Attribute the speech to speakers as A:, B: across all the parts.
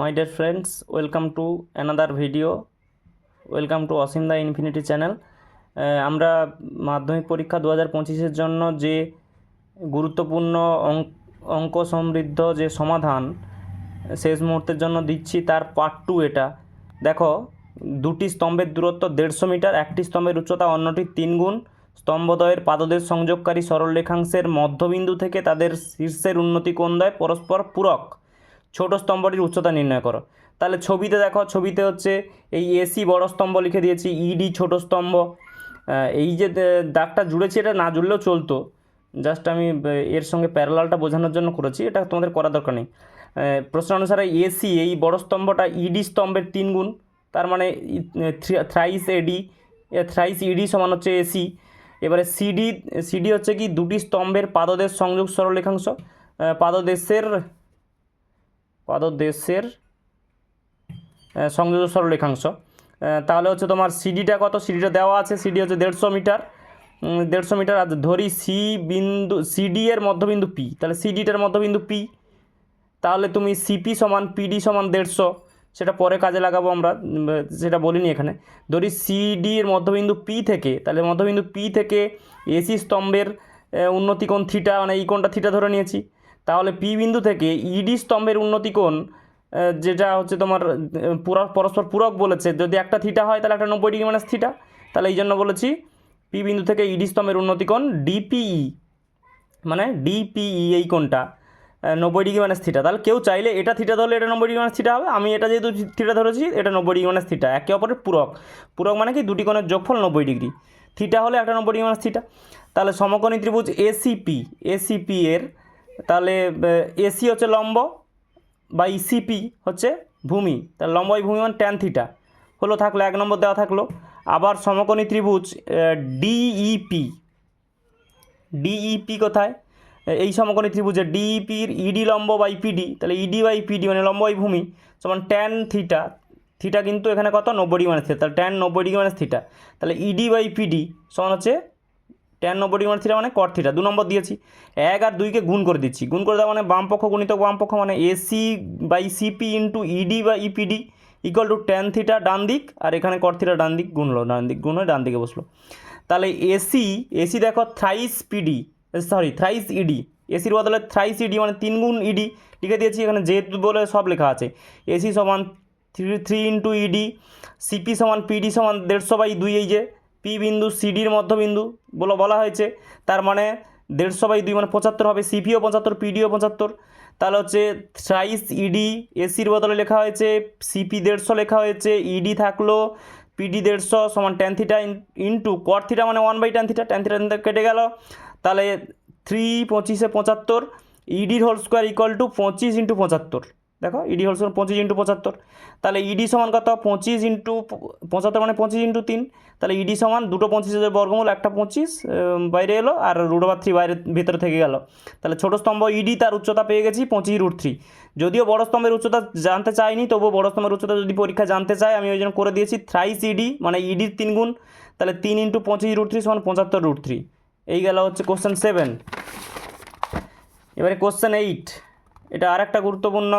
A: my dear friends welcome to another video welcome to Asim the infinity channel আমরা মাধ্যমিক পরীক্ষা দু হাজার পঁচিশের জন্য যে গুরুত্বপূর্ণ অঙ্ক সমৃদ্ধ যে সমাধান, শেষ মুহূর্তের জন্য দিচ্ছি তার পার্ট টু এটা। দেখো, দুটি স্তম্ভের দূরত্ব দেড়শো মিটার, একটি স্তম্ভের উচ্চতা অন্যটির তিন গুণ। স্তম্ভদ্বয়ের পাদদেশ সংযোগকারী সরলরেখাংশের মধ্যবিন্দু থেকে তাদের শীর্ষের উন্নতি কোণ দেয়? পরস্পর পূরক। ছোট স্তম্ভটির উচ্চতা নির্ণয় করো। তাহলে ছবিতে দেখো, ছবিতে হচ্ছে এই এসি বড় স্তম্ভ লিখে দিয়েছি ইডি ছোট স্তম্ভ। এই যে দাগটা জুড়েছি, এটা না জুড়লেও চলতো। জাস্ট আমি এর সঙ্গে প্যারালালটা বোঝানোর জন্য করেছি, এটা তোমাদের করা দরকার নেই। প্রশ্ন অনুসারে এসি এই বড় স্তম্ভটা ইডি স্তম্ভের তিন গুণ, তার মানে থ্রাইস এডি থ্রাইস ইডি সমান হচ্ছে এসি এবারে সিডি সিডি হচ্ছে কি, দুটি স্তম্ভের পাদদেশ সংযোগ সরলরেখাংশ। পাদদেশের পাদদেশের সংযোগ সরলরেখাংশ। তাহলে হচ্ছে তোমার সিডিটা কত? সিডিটা দেওয়া আছে সিডি হচ্ছে দেড়শো মিটার। দেড়শো মিটার আর ধরি সি বিন্দু সিডি এর মধ্যবিন্দু পি তাহলে সিডিটার মধ্যবিন্দু পি তাহলে তুমি সিপি সমান পিডি সমান দেড়শো সেটা পরে কাজে লাগাবো আমরা সেটা বলিনি এখানে। ধরি সিডি এর মধ্যবিন্দু পি থেকে তাহলে মধ্যবিন্দু পি থেকে এসি স্তম্ভের আহ, উন্নতিকোণ থিটা মানে এই কোণটা থিটা ধরে নিয়েছি। তাহলে পি বিন্দু থেকে ইডি স্তম্ভের উন্নতিকোণ আহ, যেটা হচ্ছে তোমার পুরা পরস্পর পূরক বলেছে যদি একটা থিটা হয় তাহলে একটা নব্বই ডিগ্রি মাইনাস থিটা। তাহলে এই জন্য বলেছি পি বিন্দু থেকে ইডি স্তম্ভের উন্নতিকোণ ডিপিই মানে ডিপিই এই কোণটা নব্বই ডিগ্রি মাইনাস থিটা। তাহলে কেউ চাইলে এটা থিটা ধরলে এটা নব্বই ডিগ্রি মাইনাস থিটা হবে আমি এটা যেহেতু থিটা ধরেছি এটা নব্বই ডিগ্রি মাইনাস থিটা একে অপরের পূরক। পূরক মানে কি? দুটি কোণের যোগফল নব্বই ডিগ্রি। থিটা হলে একটা নব্বই ডিগ্রি মাইনাস থিটা। তাহলে সমকোণী ত্রিভুজ এসিপি এসিপি এর তাহলে এসি হচ্ছে লম্ব বাই সিপি হচ্ছে ভূমি। তাহলে লম্ব ভূমি মানে ট্যান থিটা হলো থাকল, এক নম্বর দেওয়া থাকল। আবার সমকোণী ত্রিভুজ ডিইপি ডিইপি কোথায়? এই সমকোণী ত্রিভুজে ডিইপির ইডি লম্ব বাই পিডি তাহলে ইডি বাই পিডি মানে লম্ব ভূমি সমান ট্যান থিটা থিটা কিন্তু এখানে কত? নব্বই ডিগ্রি মাইনাস থিটা তাহলে ট্যান নব্বই ডিগ্রি মাইনাস থিটা তাহলে ইডি বাই পিডি সমান হচ্ছে ট্যান নব্বই ডিগ্রি মাইনাস থিটা মানে কট থিটা দু নম্বর দিয়েছি। এক আর দুইকে গুণ করে দিচ্ছি। গুণ করে দেওয়া মানে বাম পক্ষ গুণিত বাম পক্ষ মানে AC by CP into ED বা EPD equal to tan theta ডান দিক, আর এখানে কট থিটা ডান দিক গুণলো ডান দিক গুণ হয়ে ডান দিকে বসল। তাহলে এসি এসি দেখো thrice PD sorry thrice ED এসির বদলে থ্রাইস ইডি মানে তিন গুণ ইডি লিখে দিয়েছি, এখানে যেহেতু বলে সব লেখা আছে। এসি সমান three three into ED CP সমান পিডি সমান দেড়শো বাই দুই এই যে পি বিন্দু সিডির মধ্যবিন্দু বলে বলা হয়েছে। তার মানে দেড়শো বাই দুই মানে পঁচাত্তর হবে সিপিও পঁচাত্তর পিডিও পঁচাত্তর। তাহলে হচ্ছে থ্রাইস ইডি এসির বদলে লেখা হয়েছে সিপি দেড়শো লেখা হয়েছে ইডি থাকল পিডি দেড়শো সমান tan theta into cot theta মানে one by tan theta tan theta কেটে গেল। তাহলে থ্রি পঁচিশে পঁচাত্তর ইডির হোল স্কোয়ার ইকুয়াল টু পঁচিশ ইন্টু পঁচাত্তর। দেখো ইডি হোল স্কোয়ার পঁচিশ ইন্টু পঁচাত্তর। তাহলে ইডি সমান কত? পঁচিশ ইন্টু পঁচাত্তর মানে পঁচিশ ইন্টু তিন। তাহলে ইডি সমান দুটো পঁচিশের বর্গমূল, একটা পঁচিশ বাইরে এলো আর রুট ওভার থ্রি বাইরে, ভিতরে থেকে গেল। তাহলে ছোটো স্তম্ভ ইডি তার উচ্চতা পেয়ে গেছি পঁচিশ রুট থ্রি যদিও বড় স্তম্ভের উচ্চতা জানতে চাইনি, তবুও বড় স্তম্ভের উচ্চতা যদি পরীক্ষা জানতে চাই আমি ওই জন্য করে দিয়েছি থ্রাইস ইডি মানে ইডির তিন গুণ। তাহলে তিন ইন্টু পঁচিশ রুট থ্রি সমান পঁচাত্তর রুট থ্রি এই গেল হচ্ছে কোশ্চেন সেভেন এবারে কোশ্চেন এইট এটা আর একটা গুরুত্বপূর্ণ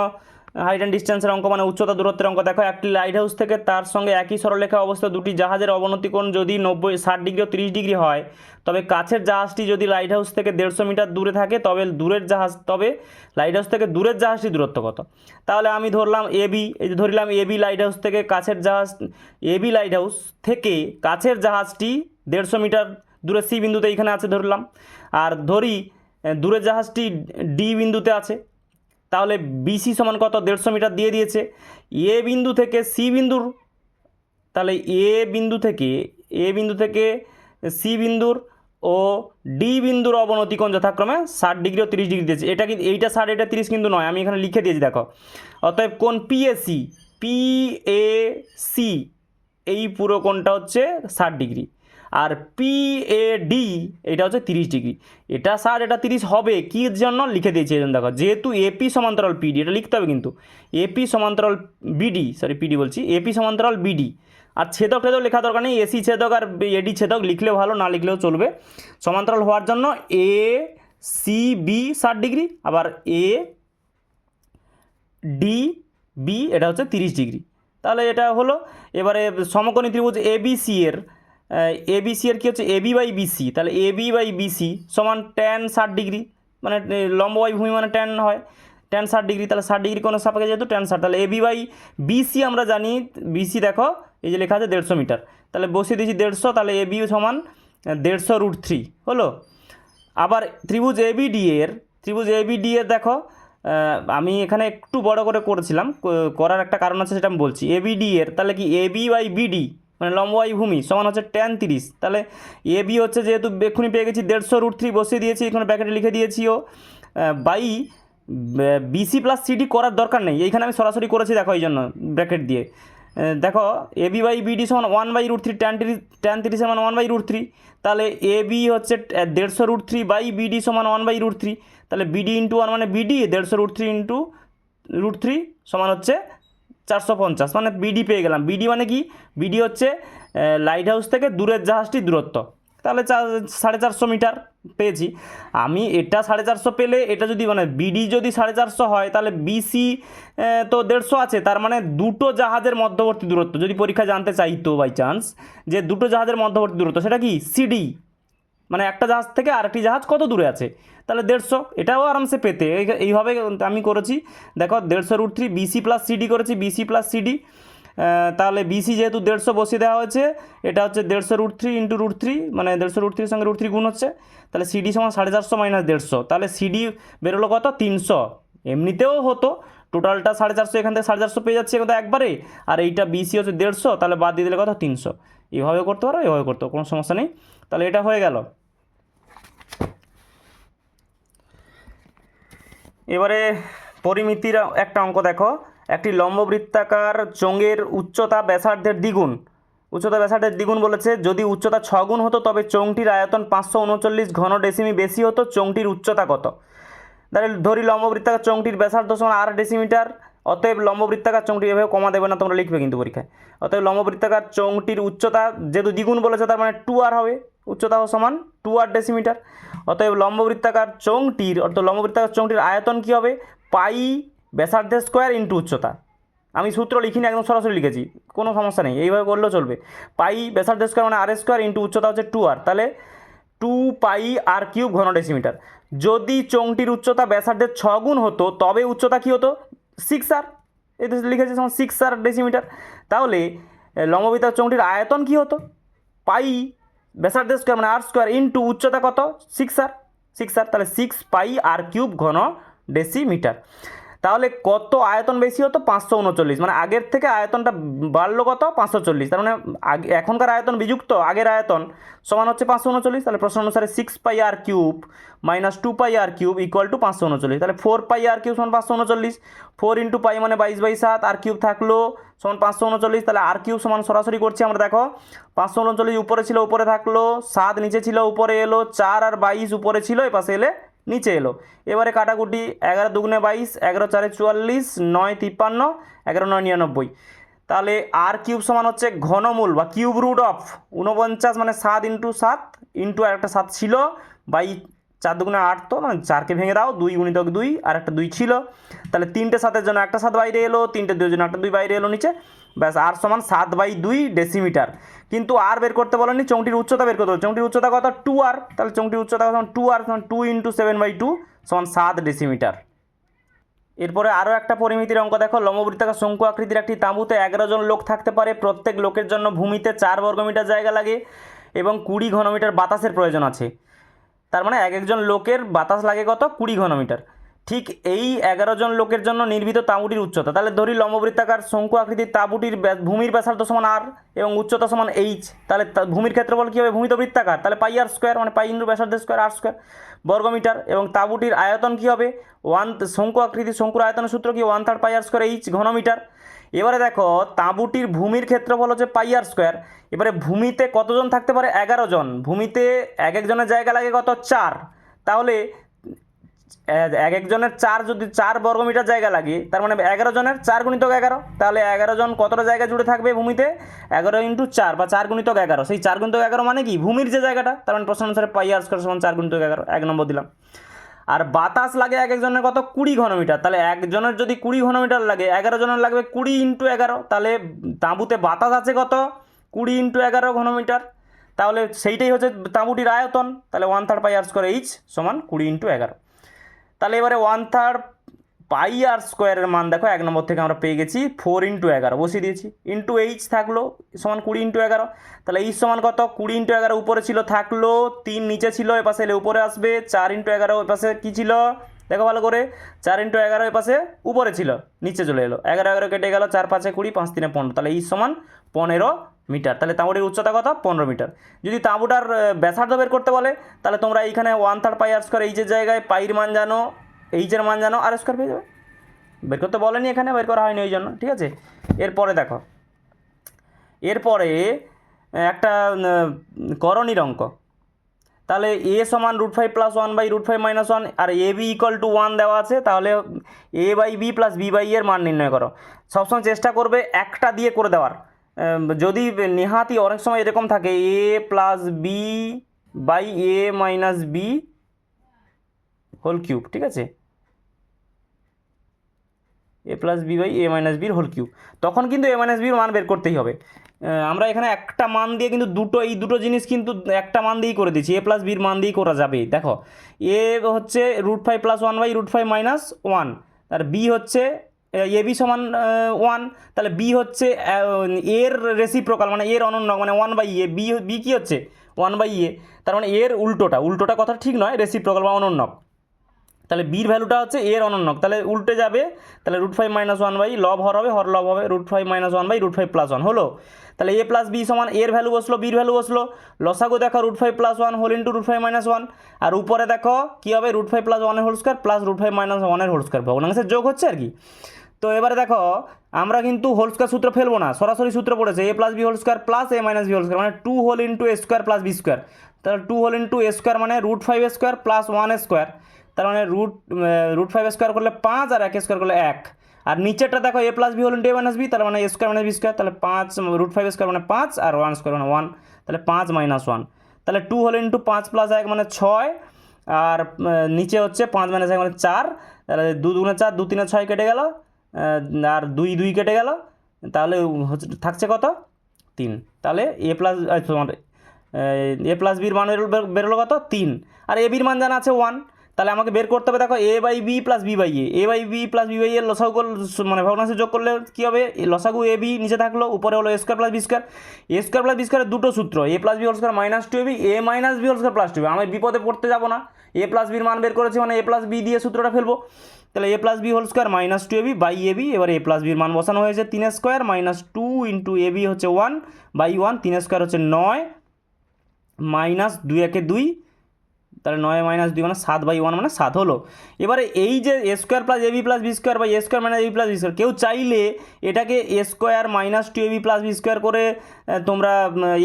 A: হাইট অ্যান্ড ডিস্টেন্সের অঙ্ক মানে উচ্চতা, দূরত্বের অঙ্ক। দেখো, একটি লাইট হাউস থেকে তার সঙ্গে একই সরলরেখা অবস্থা দুটি জাহাজের অবনতি কোণ যদি নব্বই, ষাট ডিগ্রি ও তিরিশ ডিগ্রি হয়, তবে কাছের জাহাজটি যদি লাইট হাউস থেকে দেড়শো মিটার দূরে থাকে, তবে দূরের জাহাজ, তবে লাইট হাউস থেকে দূরের জাহাজটি দূরত্ব কত? তাহলে আমি ধরলাম এবি এই যে ধরলাম এবি লাইট হাউস থেকে কাছের জাহাজ এবি লাইট হাউস থেকে কাছের জাহাজটি দেড়শো মিটার দূরে সি বিন্দুতে এইখানে আছে ধরলাম। আর ধরি দূরের জাহাজটি ডি বিন্দুতে আছে। তাহলে বিসি সমান কত? দেড়শো মিটার দিয়ে দিয়েছে। এ বিন্দু থেকে সি বিন্দুর, তাহলে এ বিন্দু থেকে এ বিন্দু থেকে সি বিন্দুর ও ডি বিন্দুর অবনতি কোণ যথাক্রমে ষাট ডিগ্রি ও তিরিশ ডিগ্রি দিয়েছে। এটা কিন্তু এইটা ষাট, এটা তিরিশ কিন্তু নয়, আমি এখানে লিখে দিয়েছি, দেখো। অতএব কোন পিএসি পিএসি এই পুরো কোণটা হচ্ছে ষাট ডিগ্রি। আর পিএডি এটা হচ্ছে তিরিশ ডিগ্রি। এটা ষাট এটা তিরিশ হবে। কী জন্য? লিখে দিয়েছি এই জন্য। দেখো, যেহেতু এপি সমান্তরাল পিডি এটা লিখতে হবে কিন্তু। এপি সমান্তরাল বিডি সরি পিডি বলছি। এপি সমান্তরাল বিডি আর ছেদক টেদক লেখা দরকার নেই। এসি ছেদক আর এডি ছেদক লিখলেও ভালো, না লিখলেও চলবে। সমান্তরাল হওয়ার জন্য এ সি বি ষাট ডিগ্রি। আবার এ ডি বি এটা হচ্ছে তিরিশ ডিগ্রি। তাহলে এটা হলো। এবারে সমকোণী ত্রিভুজ এবিসি এর এবিসি এর কী হচ্ছে? এবি বাই বিসি তাহলে এবি বাই বিসি সমান ট্যান ষাট ডিগ্রি। মানে এ, লম্ব ভূমি মানে ট্যান হয়। ট্যান ষাট ডিগ্রি তাহলে ষাট ডিগ্রি কোনো সাপেক্ষে যেহেতু ট্যান ষাট তাহলে এবি বাই বিসি আমরা জানি বিসি দেখো এই যে লেখা আছে দেড়শো মিটার। তাহলে বসিয়ে দিয়েছি দেড়শো তাহলে এবি সমান দেড়শো রুট থ্রি হলো? আবার ত্রিভুজ এবিডি এর ত্রিভুজ এবিডি এর দেখো আমি এখানে একটু বড় করে করেছিলাম করার একটা কারণ আছে সেটা আমি বলছি। এবিডি এর তাহলে কি এবি বাই বিডি মানে লম্বাই ভূমি, সমান হচ্ছে ট্যান তিরিশ। তাহলে এ বি হচ্ছে যেহেতু এক্ষুনি পেয়ে গেছি, দেড়শো রুট থ্রি বসিয়ে দিয়েছি, এখানে ব্যাকেটে লিখে দিয়েছিও বাই বিসি প্লাস সিডি করার দরকার নেই। এইখানে আমি সরাসরি করেছি দেখো এই জন্য ব্র্যাকেট দিয়ে। দেখো এ বি বাই বিডি সমান one by root three tan তিরিশ ট্যান তিরিশের সমান ওয়ান বাই রুট থ্রি তাহলে এ বি হচ্ছে দেড়শো রুট থ্রি বাই বিডি সমান ওয়ান বাই রুট থ্রি তাহলে বিডি ইন্টু ওয়ান মানে বিডি দেড়শো root three into root three সমান হচ্ছে চারশো পঞ্চাশ মানে বিডি পেয়ে গেলাম। বিডি মানে কি? বিডি হচ্ছে লাইট হাউস থেকে দূরের জাহাজটির দূরত্ব। তাহলে সাড়ে চারশো মিটার পেয়েছি। আমি এটা সাড়ে চারশো পেলে এটা যদি মানে বিডি যদি সাড়ে চারশো হয়, তাহলে বিসি তো দেড়শো আছে। তার মানে দুটো জাহাজের মধ্যবর্তী দূরত্ব। যদি পরীক্ষা জানতে চাইতো বাই চান্স যে দুটো জাহাজের মধ্যবর্তী দূরত্ব, সেটা কি? সিডি মানে একটা জাহাজ থেকে আরেকটি জাহাজ কত দূরে আছে? তাহলে দেড়শো, এটাও আরামসে পেতে। এই- এইভাবে আমি করেছি। দেখো, দেড়শো root three BC plus CD করেছি বিসি প্লাস সিডি তাহলে বিসি যেহেতু দেড়শো বসিয়ে দেওয়া হয়েছে, এটা হচ্ছে দেড়শো root three into root three মানে দেড়শো রুট থ্রির সঙ্গে রুট থ্রি গুণ হচ্ছে। তাহলে সিডি সমান সাড়ে চারশো মাইনাস দেড়শো। তাহলে সিডি বেরোলো কত? তিনশো। এমনিতেও হতো। টোটালটা সাড়ে চারশো, এখান থেকে সাড়ে চারশো পেয়ে যাচ্ছে কত একবারে। আর এইটা বিসি হচ্ছে দেড়শো, তাহলে বাদ দিয়ে দিলে কত? তিনশো। এভাবে করতে পারো এভাবে করতে কোনো সমস্যা নেই। তাহলে এটা হয়ে গেল। এবারে পরিমিতির একটা অঙ্ক দেখো। একটি লম্ববৃত্তাকার চোঙের উচ্চতা ব্যাসার্ধের দ্বিগুণ। উচ্চতা ব্যাসার্ধের দ্বিগুণ বলেছে, যদি উচ্চতা ছগুণ হতো, তবে চোঙটির আয়তন পাঁচশো উনচল্লিশ ঘন ডেসিমি বেশি হতো, চোঙটির উচ্চতা কত? তাহলে ধরি লম্ববৃত্তাকার চোঙটির ব্যাসার্ধ সমান আট ডেসিমিটার, অতএব লম্ববৃত্তাকার চোঙটি এভাবে কমা দেবে না, তোমরা লিখবে কিন্তু পরীক্ষায়। অতএব লম্ববৃত্তাকার চোঙটির উচ্চতা যেহেতু দ্বিগুণ বলেছে, তার মানে টু আর হবে। উচ্চতা সমান টু আর ডেসিমিটার। অতএব লম্ববৃত্তাকার চোঙটির, অর্থাৎ লম্ববৃত্তাকার চোঙটির আয়তন কী হবে? পাই ব্যাসার্ধের স্কোয়ার ইন্টু উচ্চতা। আমি সূত্র লিখিনি, একদম সরাসরি লিখেছি, কোনো সমস্যা নেই, এইভাবে করলেও চলবে। পাই ব্যাসার্ধ স্কোয়ার মানে আর স্কোয়ার ইন্টু উচ্চতা হচ্ছে টু আর, তাহলে টু পাই আর কিউব ঘন ডেসিমিটার। যদি চোঙটির উচ্চতা ব্যাসার্ধের ছ গুণ হতো, তবে উচ্চতা কী হতো? সিক্স আর এতে লিখেছে যেমন সিক্স আর ডেসিমিটার। তাহলে লম্ববিতার চোঙটির আয়তন কী হতো? পাই ব্যাসার্ধ স্কোয়ার মানে আর স্কোয়ার ইন্টু উচ্চতা কত? সিক্স আর সিক্স আর তাহলে সিক্স পাই আর কিউব ঘন ডেসিমিটার তাহলে কত আয়তন বেশি হতো? পাঁচশো উনচল্লিশ। মানে আগের থেকে আয়তনটা বাড়লো কত? পাঁচশো চল্লিশ। তার মানে এখনকার আয়তন বিযুক্ত, আগের আয়তন সমান হচ্ছে পাঁচশো উনচল্লিশ। তাহলে প্রশ্ন অনুসারে six pi r cube minus two pi r cube equal to পাঁচশো উনচল্লিশ। তাহলে ফোর পাই আর কিউব সমান পাঁচশো উনচল্লিশ। ফোর ইন্টু পাই মানে বাইশ বাই সাত। আর কিউব থাকল সমান পাঁচশো উনচল্লিশ। তাহলে আর কিউব সমান সরাসরি করছি আমরা, দেখো। পাঁচশো উনচল্লিশ উপরে ছিল, উপরে থাকল। সাত নিচে ছিল, উপরে এলো। চার আর বাইশ উপরে ছিল, এ পাশে এলে নিচে এলো। এবারে কাটাকুটি, এগারো দুগুণে বাইশ, এগারো চারে চুয়াল্লিশ, নয় তিপ্পান্ন, এগারো নয় নিরানব্বই। তাহলে আর কিউব সমান হচ্ছে ঘনমূল বা কিউব রুট অফ উনপঞ্চাশ মানে সাত ইন্টু সাত ইন্টু আর একটা সাত ছিল, বাই চার দুগুণে আট তো মানে চারকে ভেঙে দাও, দুই গুণিতক দুই আর একটা দুই ছিল। তাহলে তিনটে সাতের জন্য একটা সাত বাইরে এলো, তিনটে দুইয়ের জন্য একটা দুই বাইরে এলো নিচে। ব্যাস আর সমান সাত বাই দুই ডেসিমিটার কিন্তু আর বের করতে বলেনি চৌংটির উচ্চতা বের করতে হবে চৌংটির উচ্চতা কত? টু আর তাহলে চৌংটির উচ্চতা কত? Two r two into seven by two সমান সাত ডেসিমিটার এরপরে আরও একটা পরিমিতির অঙ্ক দেখো। লম্ববৃত্তাকার শঙ্কু আকৃতির একটি তাঁবুতে এগারো জন লোক থাকতে পারে। প্রত্যেক লোকের জন্য ভূমিতে চার বর্গমিটার জায়গা লাগে এবং কুড়ি ঘনমিটার বাতাসের প্রয়োজন আছে। তার মানে এক একজন লোকের বাতাস লাগে কত? কুড়ি ঘনমিটার। ঠিক এই এগারো জন লোকের জন্য নির্মিত তাঁবুটির উচ্চতা। তাহলে ধরি লম্ববৃত্তাকার শঙ্কু আকৃতির তাঁবুটির ভূমির ব্যাসার্ধ সমান আর এবং উচ্চতা সমান এইচ তাহলে ভূমির ক্ষেত্রফল কী হবে? ভূমিত বৃত্তাকার। তাহলে পাই আর স্কোয়ার মানে পাই ইন্টু ব্যাসার্ধ স্কোয়ার আর স্কোয়ার বর্গমিটার এবং তাঁবুটির আয়তন কী হবে? ওয়ান শঙ্কু আকৃতির শঙ্কুর আয়তনের সূত্র কি? One third pi r square h ঘনমিটার। এবারে দেখো, তাঁবুটির ভূমির ক্ষেত্রফল হচ্ছে পাই আর স্কোয়ার এবারে ভূমিতে কতজন থাকতে পারে? এগারো জন। ভূমিতে এক একজনের জায়গা লাগে কত? চার। তাহলে এক একজনের চার যদি চার বর্গমিটার জায়গা লাগে, তার মানে এগারো জনের চার গুণিতক এগারো, তাহলে এগারো জন কতটা জায়গা জুড়ে থাকবে ভূমিতে? এগারো ইন্টু চার বা চার গুণিতক এগারো। সেই চার গুণিতক এগারো মানে কি? ভূমির যে জায়গাটা, তার মানে প্রশ্ন অনুসারে পাই আর স্কোয়ার সমান চার গুণিতক এগারো। এক নম্বর দিলাম। আর বাতাস লাগে এক একজনের কত? কুড়ি ঘনমিটার। তাহলে একজনের যদি কুড়ি ঘনমিটার লাগে, এগারো জনের লাগবে কুড়ি ইন্টু এগারো। তাহলে তাঁবুতে বাতাস আছে কত? কুড়ি ইন্টু এগারো ঘনমিটার। তাহলে সেইটাই হচ্ছে তাঁবুটির আয়তন। তাহলে one third pi r square h সমান কুড়ি ইন্টু এগারো। তাহলে এবারে ওয়ান থার্ড পাই আর স্কোয়ারের মান দেখো, এক নম্বর থেকে আমরা পেয়ে গেছি ফোর ইন্টু এগারো, বসিয়ে দিয়েছি। ইন্টু এইচ থাকল, সমান কুড়ি ইন্টু এগারো। তাহলে এইচ সমান কত? কুড়ি ইন্টু এগারো উপরে ছিল, থাকল তিন, নিচে ছিল, এ পাশে এলে উপরে আসবে, চার ইন্টু এগারো এ পাশে কী ছিল? দেখো ভালো করে, চার ইন্টু এগারো এ পাশে উপরে ছিল, নিচে চলে এলো। এগারো এগারো কেটে গেল, চার, পাঁচে কুড়ি, পাঁচ, তিনে পনেরো। তাহলে এইচ সমান পনেরো মিটার। তাহলে তাঁবুটির উচ্চতা কত? পনেরো মিটার। যদি তাঁবুটার ব্যাসার্ধ বের করতে বলে, তাহলে তোমরা এইখানে one third pi r square এইচের জায়গায় পাইর মান জানো এইচের মান জানো আর স্কোয়ার পেয়ে যাবে। বের করতে বলেনি এখানে, বের করা হয়নি ওই জন্য ঠিক আছে? এরপরে দেখো। এরপরে একটা করণীর অঙ্ক। তাহলে এ সমান root five plus one by root five minus one R a b equal to one দেওয়া আছে, তাহলে a by b plus b by এর মান নির্ণয় করো। সবসময় চেষ্টা করবে একটা দিয়ে করে দেওয়ার। যদি নেহাতি অনেক সময় এরকম থাকে, a plus b by a minus b whole cube ঠিক আছে? A plus b by a minus বির হোল কিউব তখন কিন্তু এ মাইনাস বির মান বের করতেই হবে। আমরা এখানে একটা মান দিয়ে কিন্তু দুটো, এই দুটো জিনিস কিন্তু একটা মান দিয়েই করে দিচ্ছি। এ প্লাস বির মান দিয়েই করা যাবে। দেখো এ হচ্ছে root five plus one by root five minus one R b হচ্ছে এ বি সমান ওয়ান তাহলে বি হচ্ছে এর রেসিপ্রোকাল মানে এর অনন্য মানে one by a b b কী হচ্ছে? ওয়ান বাই এ তার মানে এর উল্টোটা উল্টোটা কথা ঠিক নয় রেসিপ্রোকাল বা অনন্যক তাহলে বির ভ্যালুটা হচ্ছে এর অনন্যক তাহলে উল্টে যাবে, তাহলে root five minus one by লব হর হবে, হর লব হবে root five minus one by root five plus one হলো? তাহলে এ প্লাস বি সমান, এর ভ্যালু বসল বির ভ্যালু বসল, লসাগু দেখো root five plus one whole into root five minus one আর উপরে দেখো কী হবে রুট ফাইভ প্লাস ওয়ানের whole square plus root five minus ওয়ানের হোল স্কোয়ার ভগ্নাংশের যোগ হচ্ছে আর কি। তো এবারে দেখো, আমরা কিন্তু হোল স্কোয়ার সূত্র ফেলব না। সরাসরি সূত্র পড়েছে a plus b whole square plus a minus b whole square মানে two whole into a square plus b square তাহলে two whole into a square মানে root five square plus one square তার মানে রুট রুট ফাইভ স্কোয়ার করলে পাঁচ আর এক square করলে এক। আর নিচেরটা দেখো a plus b whole into a minus b তার মানে a square minus b square তাহলে পাঁচ রুট ফাইভ স্কোয়ার মানে পাঁচ আর ওয়ান স্কোয়ার মানে ওয়ান তাহলে পাঁচ মাইনাস ওয়ান তাহলে টু হোল ইন্টু পাঁচ প্লাস এক মানে ছয়, আর নিচে হচ্ছে পাঁচ মাইনাস এক মানে চার। তাহলে দু দুগুণে চার, দু তিনে ছয় কেটে গেল। আর দুই দুই কেটে গেল। তাহলে থাকছে কত? তিন। তাহলে এ প্লাস তোমার এ প্লাস বির মান বেরোলো- কত? তিন। আর এ বির মান জানা আছে ওয়ান তাহলে আমাকে বের করতে হবে, দেখো a by b plus b by a a by b plus b by এর লসাগু মানে ভগ্নাংশে যোগ করলে কী হবে? এ লসাগু এ বি নিচে থাকল, উপরে হলো a square plus b square a square plus b স্কোয়ারের দুটো সূত্র a plus b whole square minus two b a minus b whole square plus two আমি বিপদে পড়তে যাব না। এ প্লাস বির মান বের করেছি মানে এ প্লাস বি দিয়ে সূত্রটা ফেলব। তাহলে a plus b whole square minus two a b by a b এবার এ প্লাস বির মান বসানো হয়েছে তিন square minus two into a b হচ্ছে ওয়ান বাই ওয়ান তিন স্কোয়ার হচ্ছে নয় মাইনাস দুই একে দুই তাহলে নয় মাইনাস দুই মানে সাত বাই ওয়ান মানে সাত হলো। এবারে এই যে a square plus ab plus b square বা a square minus ab plus b square কেউ চাইলে এটাকে a square minus two ab plus b square করে তোমরা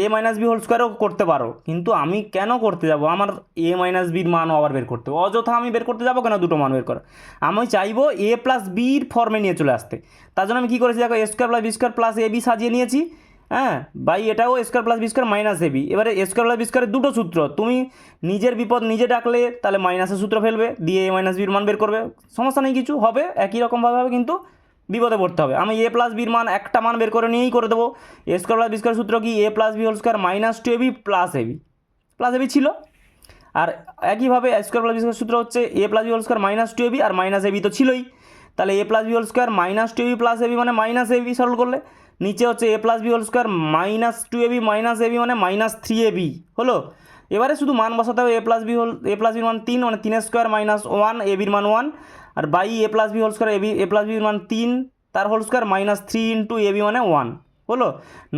A: এ মাইনাস বি হোল স্কোয়ারও করতে পারো। কিন্তু আমি কেন করতে যাব? আমার এ মাইনাস বির মানও আবার বের করতে। অযথা আমি বের করতে যাব কেন? দুটো মান বের করা আমি চাইব এ প্লাস বির ফর্মে নিয়ে চলে আসতে। তার জন্য আমি কী করেছি? দেখো a square plus b square plus a b সাজিয়ে নিয়েছি। হ্যাঁ বাই এটাও square plus b square minus ab এবারে স্কোয়ার প্লাস বি স্কোয়ারের দুটো সূত্র। তুমি নিজের বিপদ নিজে ডাকলে, তাহলে মাইনাসের সূত্র ফেলবে, দিয়ে এ মাইনাস বির মান বের করবে। সমস্যা নেই কিছু, হবে, একই রকমভাবে হবে, কিন্তু বিপদে পড়তে হবে। আমি এ প্লাস বির মান একটা মান বের করে নিয়েই করে দেবো। A square plus b square সূত্র কি? A plus b whole square minus two ab plus ab plus ab ছিল। আর একইভাবে স্কোয়ার প্লাস বি স্কোয়ার সূত্র হচ্ছে a plus b whole square minus two ab R minus ab তো ছিলই। তাহলে a plus b whole square minus two ab plus ab মানে minus ab solve করলে। নিচে হচ্ছে a plus b whole square minus two ab minus ab মানে minus three ab হলো? এবারে শুধু মান বসাতে হবে a plus b whole a plus বির মান তিন মানে তিনের স্কোয়ার মাইনাস ওয়ান এ বির মান one R by a plus b whole square a b a plus বির মান তিন, তার whole square minus three into a b মানে ওয়ান হলো?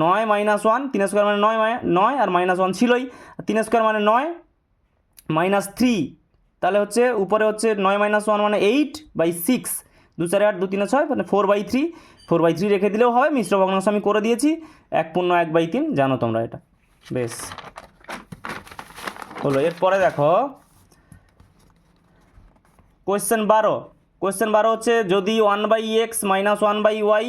A: নয় মাইনাস ওয়ান তিন স্কোয়ার মানে নয় নয়, আর মাইনাস ওয়ান ছিলই তিন স্কোয়ার মানে নয় মাইনাস থ্রি তাহলে হচ্ছে উপরে হচ্ছে নয় মাইনাস ওয়ান মানে এইট বাই সিক্স দু চারে আট, দু তিনে ছয় মানে four by three four by three রেখে দিলেও হবে, মিশ্র ভগ্নাংশ আমি করে দিয়েছি, এক পূর্ণ এক বাই তিন, জানো তোমরা এটা। বেশ। হলো, এরপরে দেখো কোয়েশ্চেন বারো। কোয়েশ্চেন বারো হচ্ছে, যদি one by x minus one by y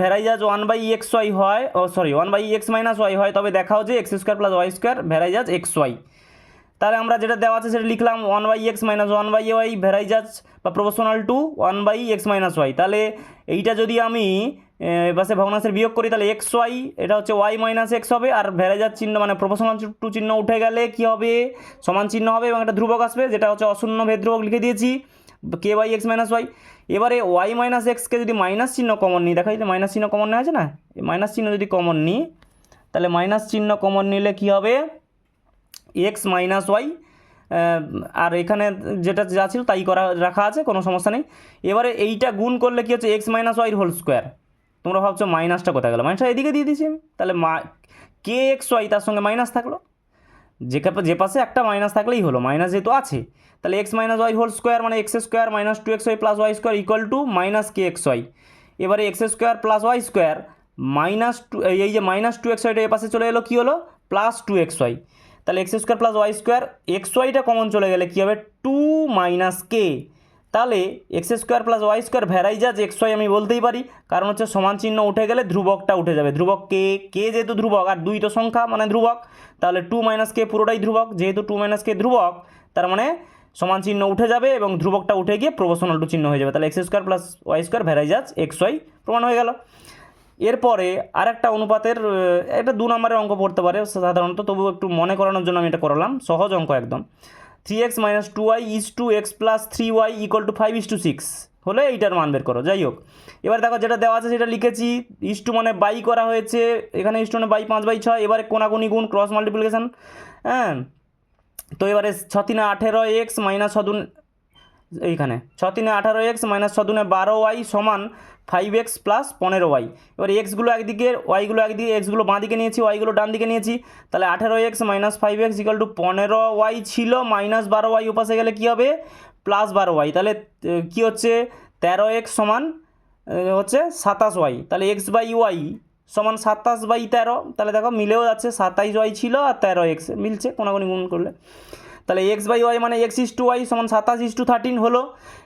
A: varies as one by x y হয়, ও sorry one by x minus y হয়, তবে দেখাও যে x square plus y square varies as x y তাহলে আমরা যেটা দেওয়া আছে সেটা লিখলাম one by x minus one by y varies as বা proportional to one by x minus y তাহলে এইটা যদি আমি বাসে ভগ্নাংশের বিয়োগ করি, তাহলে এক্স ওয়াই এটা হচ্ছে ওয়াই মাইনাস এক্স হবে, আর ভ্যারাইজার চিহ্ন মানে প্রপোশনাল টু চিহ্ন উঠে গেলে কি হবে? সমান চিহ্ন হবে এবং একটা ধ্রুবক আসবে, যেটা হচ্ছে অশূন্য ভেদ ধ্রুবক লিখে দিয়েছি k y x minus y এবারে ওয়াই মাইনাস এক্সকে যদি মাইনাস চিহ্ন কমন নিই দেখা যাচ্ছে মাইনাস চিহ্ন কমন নেওয়া আছে না? মাইনাস চিহ্ন যদি কমন নিই, তাহলে মাইনাস চিহ্ন কমন নিলে কি হবে? এক্স মাইনাস ওয়াই আর এখানে যেটা যা ছিল তাই করা, রাখা আছে, কোনো সমস্যা নেই। এবারে এইটা গুণ করলে কি হচ্ছে, x minus y whole square? তোমরা ভাবছ মাইনাসটা কোথায় গেলো? মাইনাসটা এদিকে দিয়ে দিয়েছি আমি। তাহলে মা, কে এক্স ওয়াই তার সঙ্গে মাইনাস থাকল? যে যে পাশে একটা মাইনাস থাকলেই হলো, মাইনাস যেহেতু আছে, তাহলে x minus y whole square মানে x square minus two x y plus y square equal to minus k x y. এবারে x square plus y square minus two, এই যে মাইনাস টু এক্স ওয়াইটা এ পাশে চলে এলো, কী হলো? Plus two x y. তাহলে x square plus y square x ওয়াইটা common চলে গেলে কী হবে? টু মাইনাস কে তাহলে x square plus y square varies as x y আমি বলতেই পারি। কারণ হচ্ছে সমান চিহ্ন উঠে গেলে ধ্রুবকটা উঠে যাবে। ধ্রুবক কে কে যেহেতু ধ্রুবক, আর দুই তো সংখ্যা মানে ধ্রুবক। তাহলে টু মাইনাস কে পুরোটাই ধ্রুবক। যেহেতু টু মাইনাস কে ধ্রুবক, তার মানে সমান চিহ্ন উঠে যাবে এবং ধ্রুবকটা উঠে গিয়ে প্রবোশনাল টু চিহ্ন হয়ে যাবে। তাহলে x square plus y square varies as x y প্রমাণ হয়ে গেল। এরপরে আরেকটা অনুপাতের আহ, এটা দু নম্বরের অঙ্ক পড়তে পারে সাধারণত তবু একটু মনে করানোর জন্য আমি এটা করলাম সহজ অঙ্ক একদম। Three X minus two Y is to X plus three Y equal to five is to six হলে এইটার মান বের করো যাই হোক। এবার দেখো যেটা দেওয়া আছে সেটা লিখেছি ইস টু মানে বাই করা হয়েছে এখানে ইস টু মানে বাই পাঁচ বাই ছয় এবারে কোনাকুনি গুণ ক্রস মাল্টিপ্লিকেশন হ্যাঁ? তো এবারে ছ তিনে আঠেরো এক্স মাইনাস ছদুন এইখানে। ছ তিনে আঠারো এক্স মাইনাস ছদুনে বারো ওয়াই সমান ফাইভ এক্স প্লাস পনেরো ওয়াই। এবার এক্সগুলো একদিকে ওয়াইগুলো একদিকে, এক্সগুলো বাঁ দিকে নিয়েছি, ওয়াইগুলো ডান দিকে নিয়েছি, তাহলে আঠেরো x minus five x equal to পনেরো ওয়াই ছিল মাইনাস বারো ওয়াই উপাসে গেলে কী হবে? প্লাস বারো ওয়াই। তাহলে কী হচ্ছে? তেরো এক্স সমান হচ্ছে সাতাশ ওয়াই। তাহলে এক্স বাই ওয়াই সমান সাতাশ বাই তেরো। তাহলে দেখো, মিলেও যাচ্ছে, সাতাইশ ওয়াই ছিল আর তেরো এক্স, মিলছে কোনাগুনি গুণ করলে। তাহলে এক্স বাই ওয়াই মানে এক্স ইস টু ওয়াই সমান সাতাশ ইস টু থার্টিন হলো।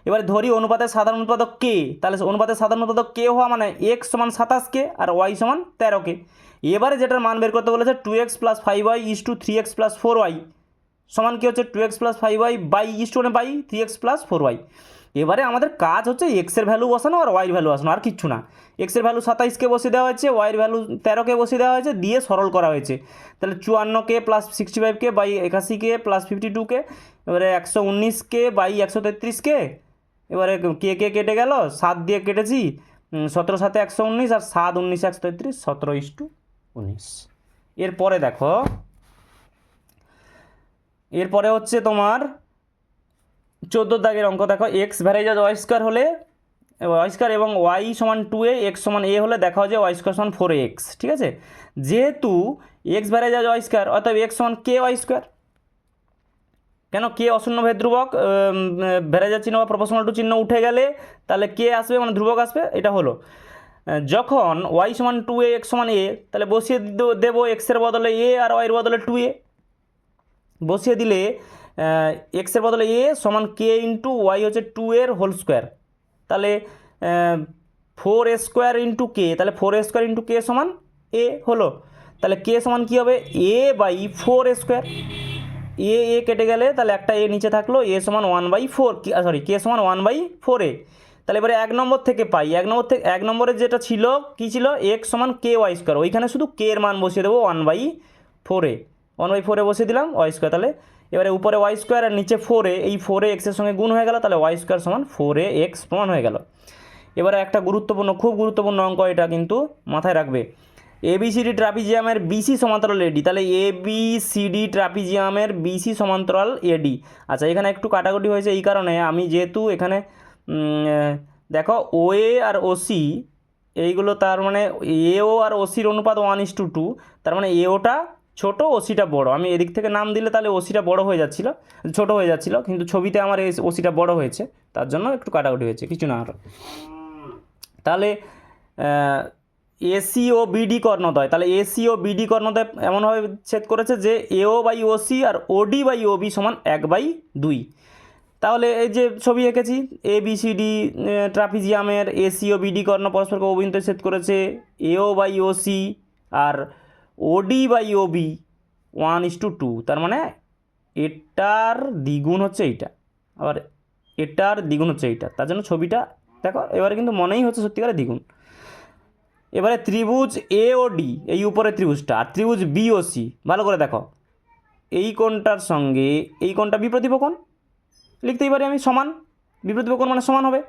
A: এবার ধরি অনুপাতের সাধারণ উৎপাদক কে তাহলে অনুপাতের সাধারণ উৎপাদক কে হওয়া মানে এক্স সমান সাতাশ কে আর ওয়াই সমান তেরো কে এবারে যেটার মান বের করতে বলেছে two x plus five y is to three x plus four y সমান কী হচ্ছে two x plus five y by is to মানে by three x plus four y এবারে আমাদের কাজ হচ্ছে এক্সের ভ্যালু বসানো আর ওয়াইয়ের ভ্যালু বসানো, আর কিচ্ছু না। এক্সের ভ্যালু সাতাইশকে বসিয়ে দেওয়া হয়েছে ওয়াইয়ের ভ্যালু তেরোকে বসিয়ে দেওয়া হয়েছে, দিয়ে সরল করা হয়েছে। তাহলে চুয়ান্নকে প্লাস সিক্সটি ফাইভকে বাই একাশিকে প্লাস ফিফটি টুকে এবারে একশো উনিশকে বাই একশো তেত্রিশকে, এবারে কে কে কেটে গেল? সাত দিয়ে কেটেছি সতেরো সাতে একশো উনিশ আর সাত উনিশ একশো তেত্রিশ, সতেরো ইস টু উনিশ। এরপরে দেখো, এরপরে হচ্ছে তোমার চোদ্দ দাগের অঙ্ক দেখো x varies as y square হলে ওয়াই স্কোয়ার এবং ওয়াই সমান টু এ এক্স সমান এ হলে দেখা হয় যে ওয়াই স্কোয়ার সমান ফোর এক্স ঠিক আছে? যেহেতু x varies as y square অর্থাৎ এক্স সমান কে ওয়াই স্কোয়ার কেন? কে অশূন্য ভেদ ধ্রুবক ভ্যারাইজার চিহ্ন বা প্রপোশনাল টু চিহ্ন উঠে গেলে, তাহলে কে আসবে মানে ধ্রুবক আসবে, এটা হলো। যখন ওয়াই সমান টু এ এক্স সমান এ তাহলে বসিয়ে দেবো এক্সের বদলে এ আর ওয়াইয়ের বদলে টু এ। বসিয়ে দিলে এক্সের বদলে এ সমান কে ইন্টু ওয়াই হচ্ছে টু এর হোল স্কোয়ার তাহলে four a square into k তাহলে four a square into k সমান এ হলো। তাহলে কে সমান কী হবে? A by four a square a a কেটে গেলে তাহলে একটা এ নিচে থাকল এ সমান one by four sorry k সমান ওয়ান বাই ফোর এ তাহলে এবারে এক নম্বর থেকে পাই। এক নম্বর থেকে, এক নম্বরে যেটা ছিল, কী ছিল? এক্স সমান কে ওয়াই স্কোয়ার ওইখানে শুধু কে এর মান বসিয়ে দেবো ওয়ান বাই ফোরে ওয়ান বাই ফোরে বসিয়ে দিলাম ওয়াই স্কোয়ার তাহলে এবারে উপরে ওয়াই স্কোয়ার আর নিচে ফোরে এই ফোরে এক্সের সঙ্গে গুণ হয়ে গেল, তাহলে ওয়াই স্কোয়ার সমান ফোরে এক্স প্রমাণ হয়ে গেল। এবারে একটা গুরুত্বপূর্ণ, খুব গুরুত্বপূর্ণ অঙ্ক এটা কিন্তু মাথায় রাখবে। এবিসিডি ট্রাপিজিয়ামের বিসি সমান্তরাল এডি তাহলে এ বি সিডি ট্রাপিজিয়ামের বিসি সমান্তরাল এডি আচ্ছা এখানে একটু কাটাকুটি হয়েছে এই কারণে আমি যেহেতু এখানে দেখো ও এ আর ওসি এইগুলো তার মানে এও আর ওসির অনুপাত ওয়ান ইস টু টু তার মানে এওটা ছোটো ওসিটা বড়। আমি এদিক থেকে নাম দিলে তাহলে ওসিটা বড় হয়ে যাচ্ছিল, ছোট হয়ে যাচ্ছিল, কিন্তু ছবিতে আমার এই ওসিটা বড় হয়েছে, তার জন্য একটু কাটাকুটি হয়েছে, কিছু না আর। তাহলে এসি ও বিডি কর্ণদয় তাহলে এসি ও বিডি কর্ণদয় এমনভাবে ছেদ করেছে যে এও বাই ওসি আর ওডি বাই ওবি সমান এক বাই দুই। তাহলে এই যে ছবি এঁকেছি এ বি সি ডি ট্রাপিজিয়ামের এসি ও বিডি কর্ণ পরস্পরকে অভিন্ত ছেদ করেছে AO by OC R OD by OB one is to two তার মানে এটার দ্বিগুণ হচ্ছে এইটা। আবার এটার দ্বিগুণ হচ্ছে এইটা, তার জন্য ছবিটা, দেখো, এবারে কিন্তু মনেই হচ্ছে সত্যিকারে দ্বিগুণ। এবারে ত্রিভুজ এ ও ডি এই উপরে ত্রিভুজটা, আর ত্রিভুজ বি ও সি ভালো করে দেখো। এই কোণটার সঙ্গে, এই কোণটা বিপ্রতিভ কোণ? লিখতেই পারি আমি, সমান? বিপ্রতিভ মানে সমান হবে।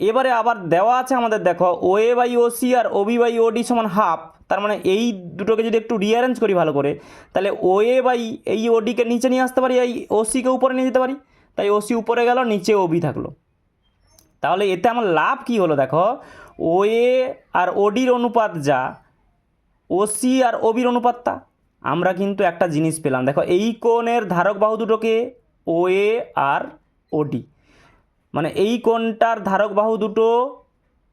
A: এবারে আবার দেওয়া আছে আমাদের, দেখো O A by O C R O B by O D সমান হাফ তার মানে এই দুটোকে যদি একটু রিঅ্যারেঞ্জ করি ভালো করে, তাহলে ও এ বাই এই ওডিকে ডিকে নিচে নিয়ে আসতে পারি, এই ও সিকে উপরে নিয়ে যেতে পারি। তাই ও সি উপরে গেল, নিচে ও বি থাকল। তাহলে এতে আমার লাভ কি হলো দেখো? ও এ আর ওডির অনুপাত যা ও সি আর ওবির অনুপাতটা, আমরা কিন্তু একটা জিনিস পেলাম। দেখো, এই কোণের ধারক বাহু দুটোকে ও এ আর ওডি মানে এই কোণটার ধারক বাহু দুটো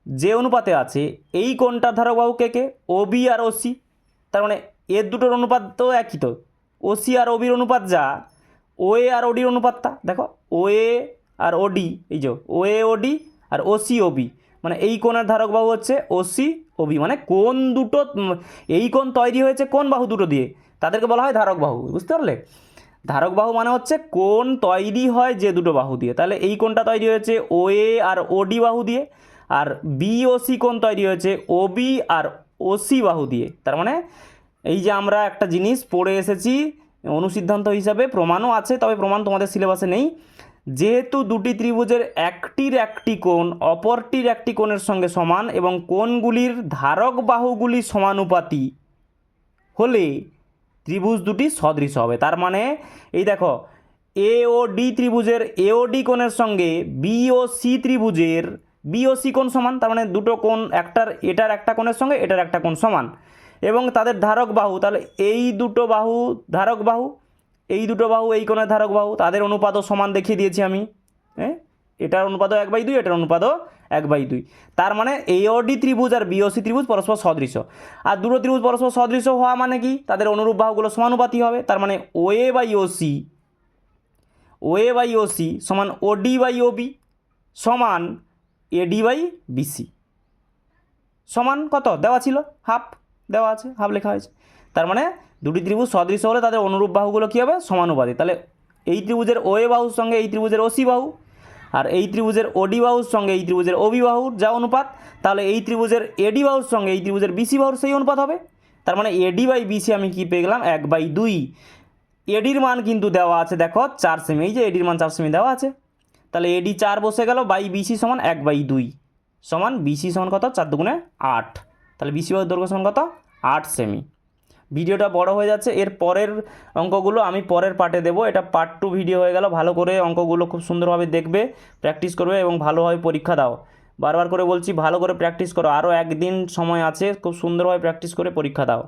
A: যে অনুপাতে আছে, এই কোণটার ধারক বাহু কে কে? ও বি আর ও সি তার মানে এর দুটোর অনুপাত তো একই তো। ও সি আর ওবির অনুপাত যা ও এ আর ওডির অনুপাতটা, দেখো ও এ আর ওডি এই যে ও এ ওডি আর ও সি ওবি মানে এই কোণের ধারক বাহু হচ্ছে ও সি ওবি মানে কোন দুটো এই কোণ তৈরি হয়েছে কোন বাহু দুটো দিয়ে। তাদেরকে বলা হয় ধারক বাহু, বুঝতে পারলে? ধারক বাহু মানে হচ্ছে কোন তৈরি হয় যে দুটো বাহু দিয়ে। তাহলে এই কোণটা তৈরি হয়েছে ও এ আর ওডি বাহু দিয়ে। আর বি ও সি কোণ তৈরি হয়েছে? ওবি আর ওসি বাহু দিয়ে। তার মানে এই যে আমরা একটা জিনিস পড়ে এসেছি, অনুসিদ্ধান্ত হিসাবে প্রমাণও আছে, তবে প্রমাণ তোমাদের সিলেবাসে নেই। যেহেতু দুটি ত্রিভুজের একটির একটি কোণ, অপরটির একটি কোণের সঙ্গে সমান এবং কোণগুলির ধারক বাহুগুলি সমানুপাতি হলে ত্রিভুজ দুটি সদৃশ হবে। তার মানে এই দেখো এ ও ডি ত্রিভুজের এ ও ডি কোণের সঙ্গে বি ও সি ত্রিভুজের বি ও সি কোণ সমান? তার মানে দুটো কোণ, একটার, এটার একটা কোণের সঙ্গে এটার একটা কোণ সমান। এবং তাদের ধারক বাহু, তাহলে এই দুটো বাহু ধারক বাহু, এই দুটো বাহু এই কোণের ধারক বাহু, তাদের অনুপাতও সমান দেখিয়ে দিয়েছি আমি। হ্যাঁ এটার অনুপাতও এক বাই দুই, এটার অনুপাতও এক বাই দুই। তার মানে এওডি ত্রিভুজ আর বিওসি ত্রিভুজ পরস্পর সদৃশ আর দুটো ত্রিভুজ পরস্পর সদৃশ হওয়া মানে কি? তাদের অনুরূপ বাহুগুলো সমানুপাতি হবে। তার মানে O A by O C, O A by O C সমান ওডি বাই ও বি সমান এডি বাই বিসি সমান কত? দেওয়া ছিল। হাফ দেওয়া আছে, হাফ লেখা হয়েছে। তার মানে দুটি ত্রিভুজ সদৃশ হলে তাদের অনুরূপ বাহুগুলো কী হবে? সমানুপাতি তাহলে এই ত্রিভুজের ও এ বাহুর সঙ্গে এই ত্রিভুজের ওসি বাহু, আর এই ত্রিভুজের ওডি বাহুর সঙ্গে এই ত্রিভুজের ওবি বাহুর যা অনুপাত, তাহলে এই ত্রিভুজের এডি বাহুর সঙ্গে এই ত্রিভুজের বিসি বাহুর সেই অনুপাত হবে। তার মানে এডি বাই বিসি আমি কি পেয়ে গেলাম? এক বাই দুই। এডির মান কিন্তু দেওয়া আছে, দেখো, চার সেমি। এই যে এডির মান চার সেমি দেওয়া আছে। তাহলে এডি চার বসে গেল, বাই বিসি সমান এক বাই দুই। সমান বিসি সমান কত? চার দুগুণে আট। তাহলে বিসি বাহুর দৈর্ঘ্য সমান কত? আট সেমি ভিডিওটা বড় হয়ে যাচ্ছে, এর পরের অঙ্কগুলো আমি পরের পার্টে দেবো। এটা পার্ট টু ভিডিও হয়ে গেল, ভালো করে অঙ্কগুলো খুব সুন্দরভাবে দেখবে প্র্যাকটিস করবে এবং ভালোভাবে পরীক্ষা দাও। বারবার করে বলছি, ভালো করে প্র্যাকটিস করো। আরও একদিন সময় আছে, খুব সুন্দরভাবে প্র্যাকটিস করে পরীক্ষা দাও।